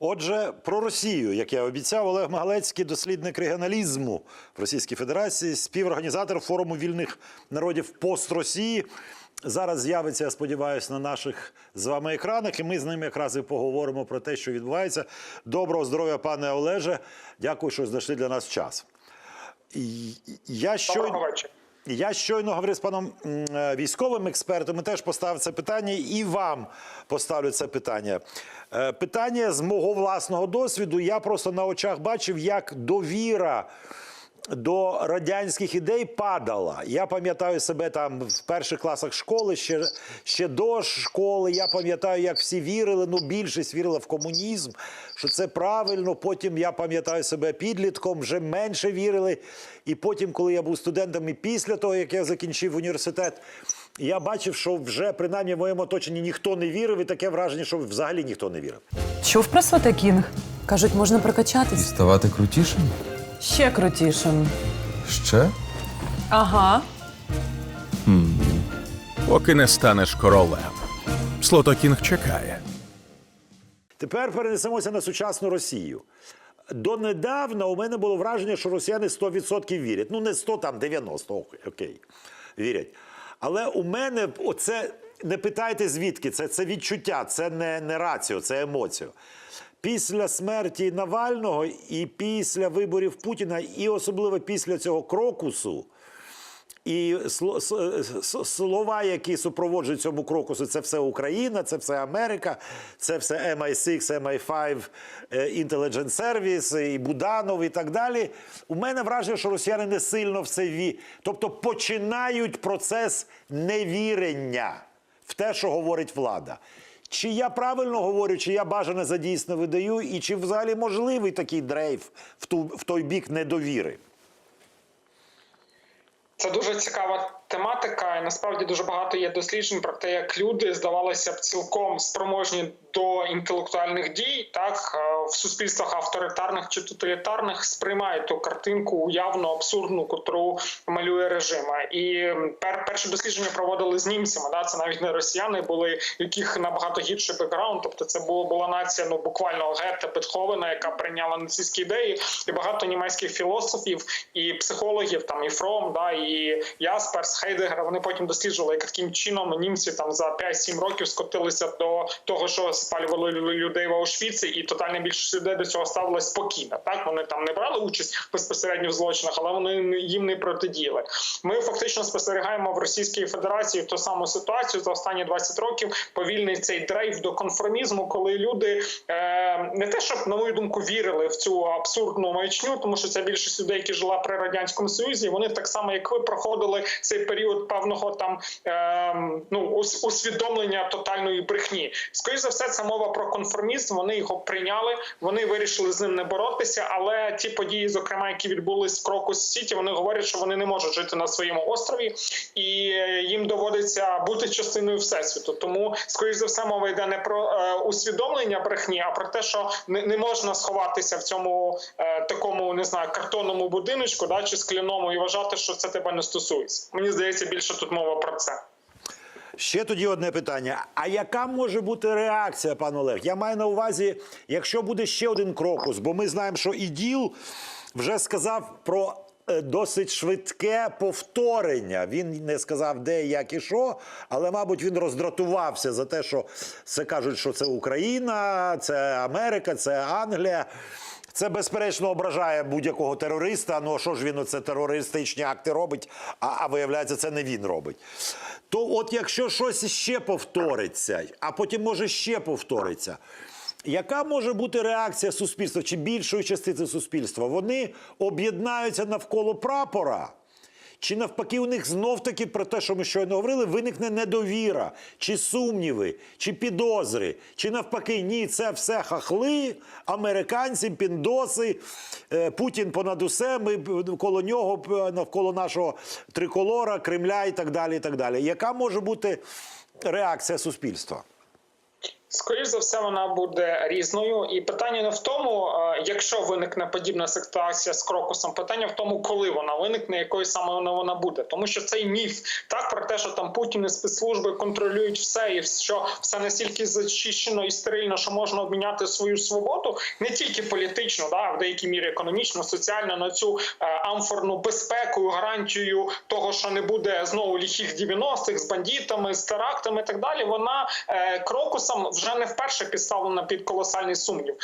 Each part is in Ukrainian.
Отже, про Росію, як я обіцяв, Олег Магалецький, дослідник регіоналізму в Російській Федерації, співорганізатор форуму вільних народів пост Росії. Зараз з'явиться, я сподіваюся, на наших з вами екранах, і ми з ним якраз і поговоримо про те, що відбувається. Доброго здоров'я, пане Олеже. Дякую, що знайшли для нас час. Я щойно... Я щойно говорив з паном е, військовим експертом. і Теж поставив це питання, і вам поставлю це питання. Е, Питання з мого власного досвіду. Я просто на очах бачив, як довіра. До радянських ідей падала. Я пам'ятаю себе там в перших класах школи, ще, ще до школи. Я пам'ятаю, як всі вірили. Ну, більшість вірила в комунізм, що це правильно. Потім я пам'ятаю себе підлітком, вже менше вірили. І потім, коли я був студентом, і після того, як я закінчив університет, я бачив, що вже принаймні в моєму оточенні ніхто не вірив, і таке враження, що взагалі ніхто не вірив. Чув про Кінг? Кажуть, можна прокачатись. Ставати крутішим? Ще крутішим. Ще? Ага. поки не станеш королем. Слотокінг чекає. Тепер перенесемося на сучасну Росію. Донедавна у мене було враження, що росіяни 100% вірять. Ну, не 100, там 90, ок- окей, вірять. Але у мене оце не питайте звідки, це, це відчуття, це не, не раціо, це емоціо. Після смерті Навального і після виборів Путіна, і особливо після цього крокусу, і слова, які супроводжують цьому крокусу, це все Україна, це все Америка, це все MI6, MI5, е, Intelligence Service, і Буданов, і так далі. У мене враження, що росіяни не сильно в це ві. Тобто починають процес невірення в те, що говорить влада. Чи я правильно говорю, чи я бажане за дійсне видаю, і чи взагалі можливий такий дрейф в, ту, в той бік недовіри? Це дуже цікава тематика, і насправді дуже багато є досліджень про те, як люди здавалося б цілком спроможні до інтелектуальних дій, так е, в суспільствах авторитарних чи тоталітарних сприймають ту картинку уявно абсурдну, котру малює режим. І пер, перше дослідження проводили з німцями. Да, це навіть не росіяни були, яких набагато гірший бекграунд. Тобто, це було була нація ну буквально Гетте Бетховена, яка прийняла нацистські ідеї, і багато німецьких філософів і психологів, там і Фром, да і Ясперс, Хейдегер. Вони потім досліджували, як таким чином німці там за 5-7 років скотилися до того, що спалювали лю- людей в Аушвіці, і тотальна більшість людей до цього ставилась спокійно. Так вони там не брали участь безпосередньо в злочинах, але вони їм не протидіяли. Ми фактично спостерігаємо в Російській Федерації ту саму ситуацію за останні 20 років. Повільний цей дрейф до конформізму, коли люди е, не те, щоб на мою думку вірили в цю абсурдну маячню, тому що це більшість людей, які жила при радянському союзі. Вони так само, як ви, проходили цей період певного там е, ну ус- усвідомлення тотальної брехні. Скоріше за все, це мова про конформізм. Вони його прийняли. Вони вирішили з ним не боротися. Але ті події, зокрема, які відбулись в Крокус Сіті, вони говорять, що вони не можуть жити на своєму острові, і їм доводиться бути частиною всесвіту. Тому, скоріш за все, мова йде не про е, усвідомлення брехні, а про те, що не, не можна сховатися в цьому е, такому не знаю картонному будиночку, да чи скляному, і вважати, що це тебе не стосується. Мені здається, більше тут мова про це. Ще тоді одне питання: а яка може бути реакція, пан Олег? Я маю на увазі, якщо буде ще один крокус, бо ми знаємо, що іділ вже сказав про. е, Досить швидке повторення. Він не сказав, де, як і що, але, мабуть, він роздратувався за те, що це кажуть, що це Україна, це Америка, це Англія. Це безперечно ображає будь-якого терориста. Ну а що ж він оце терористичні акти робить, а, а виявляється, це не він робить. То от якщо щось ще повториться, а потім може ще повториться. Яка може бути реакція суспільства чи більшої частини суспільства? Вони об'єднаються навколо прапора. Чи навпаки у них знов таки про те, що ми щойно говорили, виникне недовіра, чи сумніви, чи підозри, чи навпаки, ні, це все хахли, американці, піндоси, е, Путін понад усе, ми б- коло нього, навколо нашого триколора, Кремля і так далі. І так далі. Яка може бути реакція суспільства? Скоріше за все, вона буде різною, і питання не в тому, е, якщо виникне подібна ситуація з крокусом, питання в тому, коли вона виникне, якою саме вона, буде. Тому що цей міф так про те, що там Путін і спецслужби контролюють все, і що все настільки зачищено і стерильно, що можна обміняти свою свободу не тільки політично, да а в деякій мірі економічно, соціально на цю е, амфорну безпеку, гарантію того, що не буде знову ліхих 90-х з бандитами, з терактами і так далі. Вона е, крокусом вже не вперше підставлена під колосальний сумнів.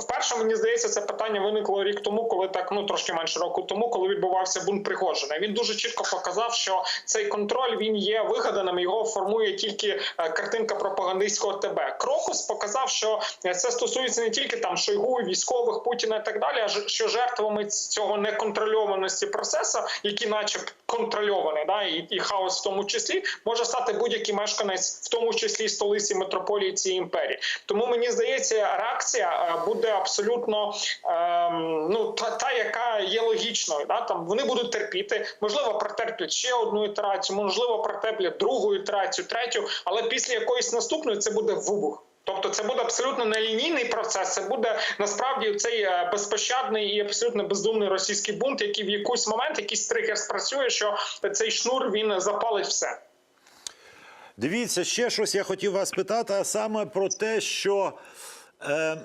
Вперше мені здається, це питання виникло рік тому, коли так ну трошки менше року тому, коли відбувався бунт Пригожина. Він дуже чітко показав, що цей контроль він є вигаданим. Його формує тільки е, картинка пропагандистського ТБ. Крокус показав, що е, це стосується не тільки там Шойгу, військових Путіна і так далі, а що жертвами цього неконтрольованості процесу, які, наче контрольований, да і, і хаос в тому числі, може стати будь-який мешканець, в тому числі столиці метрополії цієї імперії. Тому мені здається, реакція е, буде абсолютно ем, ну та, та, яка є логічною. Да? Там вони будуть терпіти, можливо, протерплять ще одну ітерацію, можливо, протерплять другу ітерацію, третю, але після якоїсь наступної це буде вибух. Тобто це буде абсолютно нелінійний процес. Це буде насправді цей е, безпощадний і абсолютно бездумний російський бунт, який в якийсь момент якийсь тригер спрацює, що цей шнур він запалить все. Дивіться, ще щось я хотів вас питати, а саме про те, що е,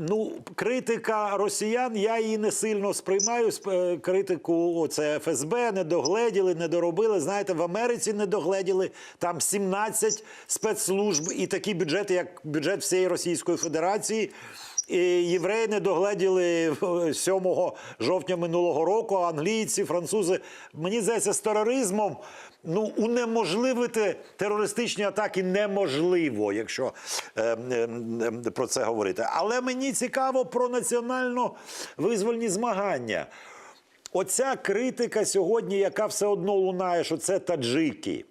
ну, критика росіян, я її не сильно сприймаю. е, Критику оце ФСБ не догледіли, не доробили. Знаєте, в Америці не догледіли там 17 спецслужб і такі бюджети, як бюджет всієї Російської Федерації. І євреї не догледіли е, 7 жовтня минулого року, англійці, французи. Мені здається, з тероризмом ну, унеможливити терористичні атаки неможливо, якщо е, е, е, про це говорити. Але мені цікаво про національно-визвольні змагання. Оця критика сьогодні, яка все одно лунає, що це таджики.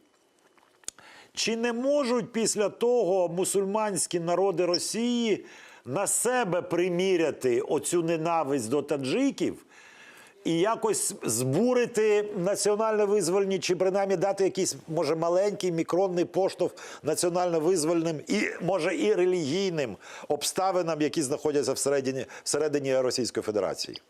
Чи не можуть після того мусульманські народи Росії на себе приміряти оцю ненависть до таджиків і якось збурити національно-визвольні, чи принаймні дати якийсь, може, маленький мікронний поштовх національно-визвольним і, може, і релігійним обставинам, які знаходяться всередині, всередині Російської Федерації?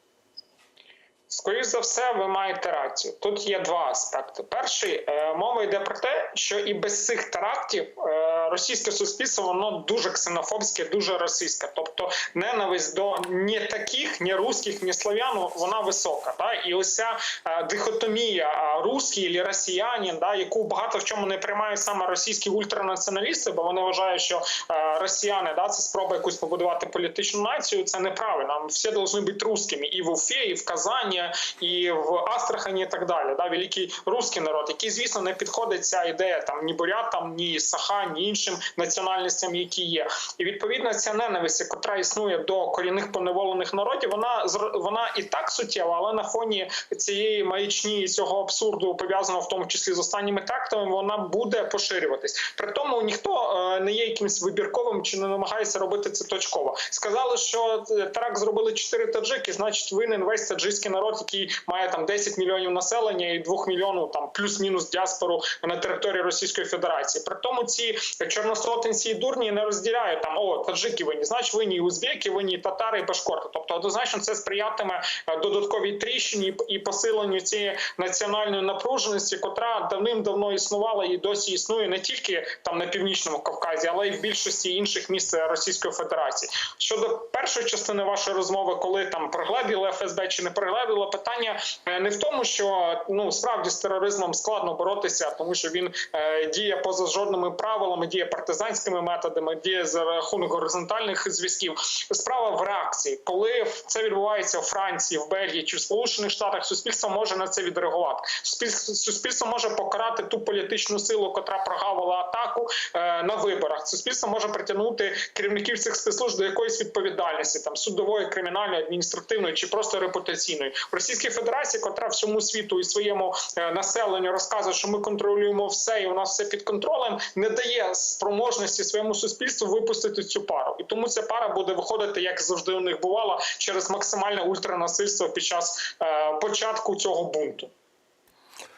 Скоріше за все, ви маєте рацію. Тут є два аспекти. Перший е, мова йде про те, що і без цих терактів е, російське суспільство воно дуже ксенофобське, дуже російське. Тобто ненависть до ні таких, ні русських, ні слов'ян вона висока. Да? І ось ця е, дихотомія а, русський або росіянин, да, яку багато в чому не приймають саме російські ультранаціоналісти, бо вони вважають, що е, росіяни да, це спроба якусь побудувати політичну націю. Це неправильно. Всі повинні бути русскими і в Уфі, і в Казані, і в Астрахані, і так далі. Да, великий русський народ, який, звісно, не підходить ця ідея там ні бурятам, ні саха, ні іншим національностям, які є. І відповідно ця ненависть, яка існує до корінних поневолених народів, вона вона і так суттєва, але на фоні цієї маячні і цього абсурду, пов'язаного в тому числі з останніми тактами, вона буде поширюватись. При тому ніхто е, не є якимось вибірковим чи не намагається робити це точково. Сказали, що е, теракт зробили чотири таджики, значить винен весь таджикський народ, який має там 10 мільйонів населення і 2 мільйонів там плюс-мінус діаспору на території Російської Федерації. При тому ці чорносотенці і дурні не розділяють там о таджики винні, значить винні і узбеки, винні і татари і башкорти. Тобто однозначно це сприятиме е, додатковій тріщині і посиленню цієї національної напруженості, котра давним-давно існувала і досі існує не тільки там на північному Кавказі, але й в більшості інших місць Російської Федерації. Щодо першої частини вашої розмови, коли там пригледіли ФСБ чи не пригледіло, питання е, не в тому, що ну справді з тероризмом складно боротися, тому що він е, діє поза жодними правилами, діє партизанськими методами, діє за рахунок горизонтальних зв'язків. Справа в реакції, коли це відбувається в Франції, в Бельгії чи в Сполучених Штатах, суспільство може на це відреагувати. Суспільство, може покарати ту політичну силу, котра прогавила атаку е, на виборах. Суспільство може притягнути керівників цих спецслужб до якоїсь відповідальності, там судової, кримінальної, адміністративної чи просто репутаційної в Російській Федерації, котра всьому світу і своєму е, населенню розказує, що ми контролюємо все, і у нас все під контролем, не дає спроможності своєму суспільству випустити цю пару. І тому ця пара буде виходити, як завжди у них бувало, через максимальне ультранасильство під час е, початку цього бунту.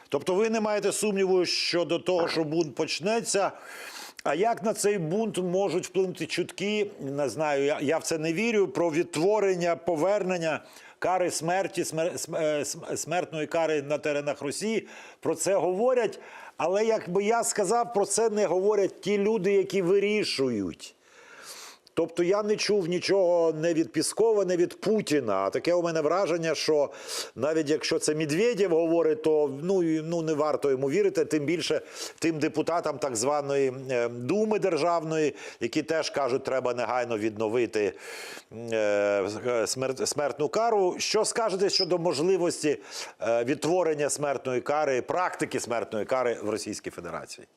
Тобто ви не маєте сумніву щодо того, що бунт почнеться. А як на цей бунт можуть вплинути чутки? Не знаю, я, я в це не вірю. Про відтворення, повернення кари смерті, смер, см- е, смертної кари на теренах Росії. Про це говорять. Але як би я сказав, про це не говорять ті люди, які вирішують. Тобто я не чув нічого не від Піскова, не від Путіна. А таке у мене враження, що навіть якщо це Медведєв говорить, то ну, ну не варто йому вірити, тим більше тим депутатам так званої е, Думи державної, які теж кажуть, треба негайно відновити е, смер- смертну кару. Що скажете щодо можливості е, відтворення смертної кари, практики смертної кари в Російській Федерації?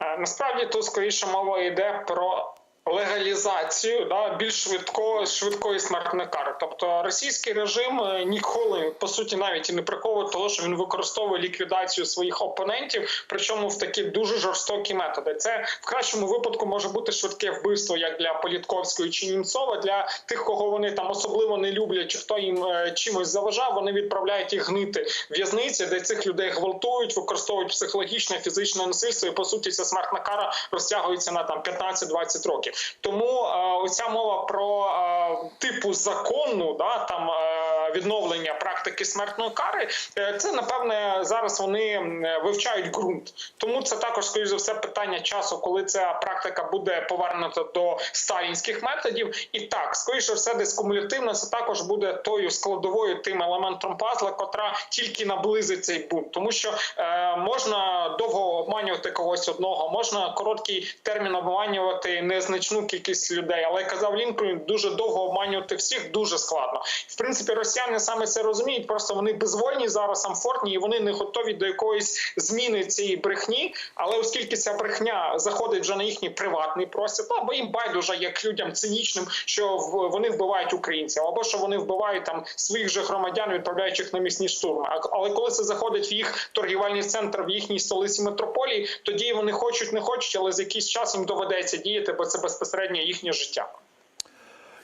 Е, Насправді тут скоріше мова йде про легалізацію да, більш швидко, швидкої смертної кари. Тобто російський режим е, ніколи по суті навіть і не приховує того, що він використовує ліквідацію своїх опонентів, причому в такі дуже жорстокі методи. Це в кращому випадку може бути швидке вбивство, як для Політковської чи Німцова. Для тих, кого вони там особливо не люблять, чи хто їм е, чимось заважав, вони відправляють їх гнити в в'язниці, де цих людей гвалтують, використовують психологічне, фізичне насильство, і по суті ця смертна кара розтягується на там 15-20 років. Тому е, оця мова про е, типу закону, да там е, відновлення практики смертної кари, е, це напевне зараз вони вивчають ґрунт. Тому це також, скоріш за все, питання часу, коли ця практика буде повернута до сталінських методів. І так, скоріше все, десь кумулятивно це також буде тою складовою тим елементом пазла, котра тільки наблизить цей бунт, тому що е, можна довго обманювати когось одного, можна короткий термін обманювати незначну кількість людей. Але як казав Лінкольн, дуже довго обманювати всіх дуже складно. В принципі, росіяни саме це розуміють. Просто вони безвольні зараз, амфортні, і вони не готові до якоїсь зміни цієї брехні. Але оскільки ця брехня заходить вже на їхній приватний простір, та бо їм байдуже як людям цинічним, що вони вбивають українців, або що вони вбивають там своїх же громадян, відправляючи їх на місні штурми. Але коли це заходить в їх торгівельний центр в їхній столиці метрополії, тоді вони хочуть, не хочуть, але за якийсь час їм доведеться діяти, бо це безпосередньо їхнє життя.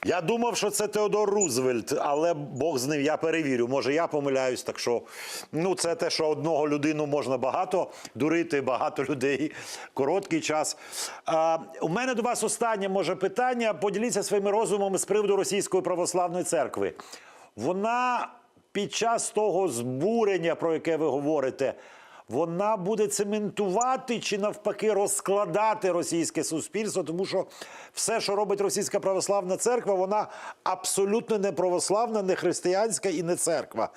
Я думав, що це Теодор Рузвельт, але Бог з ним я перевірю. Може, я помиляюсь. Так що ну це те, що одного людину можна багато дурити, багато людей короткий час. А, у мене до вас останнє може питання. Поділіться своїми розумами з приводу Російської православної церкви. Вона під час того збурення, про яке ви говорите. Вона буде цементувати чи навпаки розкладати російське суспільство, тому що все, що робить Російська православна церква, вона абсолютно не православна, не християнська і не церква.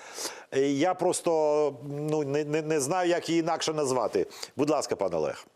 Е, Я просто ну, не, не, не знаю, як її інакше назвати. Будь ласка, пан Олег.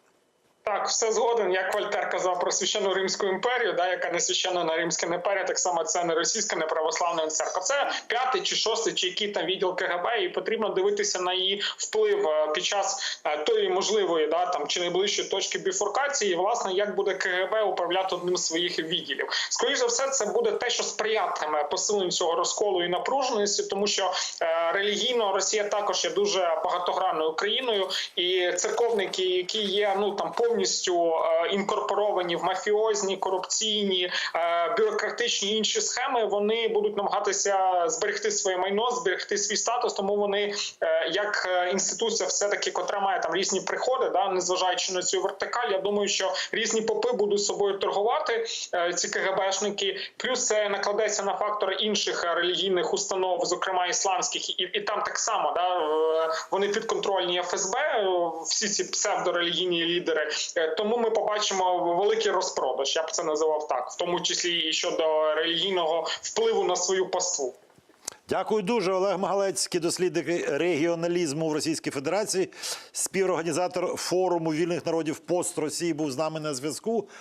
Так, все згоден. Як Вольтер казав про священну Римську імперію, да, яка не священна на Римська імперія, так само це не російська, не православна церква. Це п'ятий чи шостий, чи який там відділ КГБ, і потрібно дивитися на її вплив е, під час е, тої можливої, да там чи найближчої точки біфуркації, і, власне, як буде КГБ управляти одним з своїх відділів. Скоріше за все, це буде те, що сприятиме посиленню цього розколу і напруженості, тому що е, релігійно Росія також є дуже багатогранною країною, і церковники, які є ну там повністю е, інкорпоровані в мафіозні, корупційні, е, бюрократичні інші схеми, вони будуть намагатися зберегти своє майно, зберегти свій статус. Тому вони, е, як е, інституція, все таки, котра має там різні приходи, да, незважаючи на цю вертикаль, я думаю, що різні попи будуть собою торгувати е, ці КГБшники. Плюс це накладеться на фактор інших релігійних установ, зокрема ісламських, і, і там так само да вони підконтрольні ФСБ, всі ці псевдорелігійні лідери. Тому ми побачимо великий розпродаж. Я б це називав так, в тому числі щодо релігійного впливу на свою паству. Дякую дуже. Олег Магалецький, дослідник регіоналізму в Російській Федерації, співорганізатор форуму вільних народів пост Росії, був з нами на зв'язку.